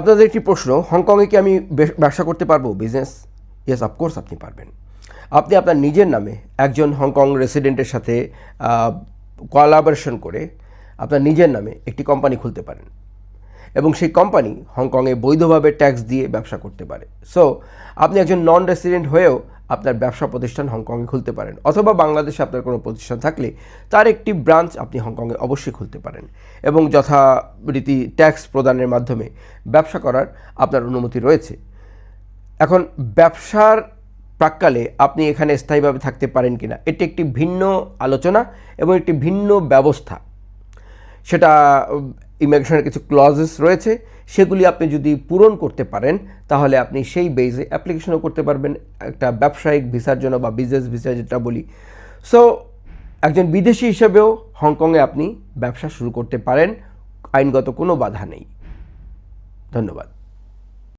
আপনাদের একটি প্রশ্ন, হংকংয়ে কি আমি ব্যবসা করতে পারব? বিজনেস ইয়েস অফকোর্স আপনি পারবেন। আপনি আপনার নিজের নামে একজন হংকং রেসিডেন্টের সাথে কোলাবোরেশন করে আপনার নিজের নামে একটি কোম্পানি খুলতে পারেন। এবং সেই কোম্পানি হংকংয়ে বৈধভাবে ট্যাক্স দিয়ে ব্যবসা করতে পারে। সো আপনি একজন নন রেসিডেন্ট হয়েও আপনার ব্যবসা প্রতিষ্ঠান হংকংয়ে খুলতে পারেন অথবা বাংলাদেশে আপনার কোনো প্রতিষ্ঠান থাকলে তার একটি ব্রাঞ্চ আপনি হংকংয়ে অবশ্যই খুলতে পারেন এবং যথারীতি ট্যাক্স প্রদানের মাধ্যমে ব্যবসা করার আপনার অনুমতি রয়েছে। এখন ব্যবসার প্রাককালে আপনি এখানে স্থায়ীভাবে থাকতে পারেন কি না এটি একটি ভিন্ন আলোচনা এবং একটি ভিন্ন ব্যবস্থা। সেটা ইমিগ্রেশনের কিছু ক্লজেস রয়েছে, সেগুলি আপনি যদি পূরণ করতে পারেন, তাহলে আপনি সেই বেজে অ্যাপ্লিকেশনও করতে পারবেন, একটা ব্যবসায়িক ভিসার জন্য বা বিজনেস ভিসা যেটা বলি। সো একজন বিদেশি হিসেবেও হংকংয়ে আপনি ব্যবসা শুরু করতে পারেন, আইনগত কোনো বাধা নেই। ধন্যবাদ।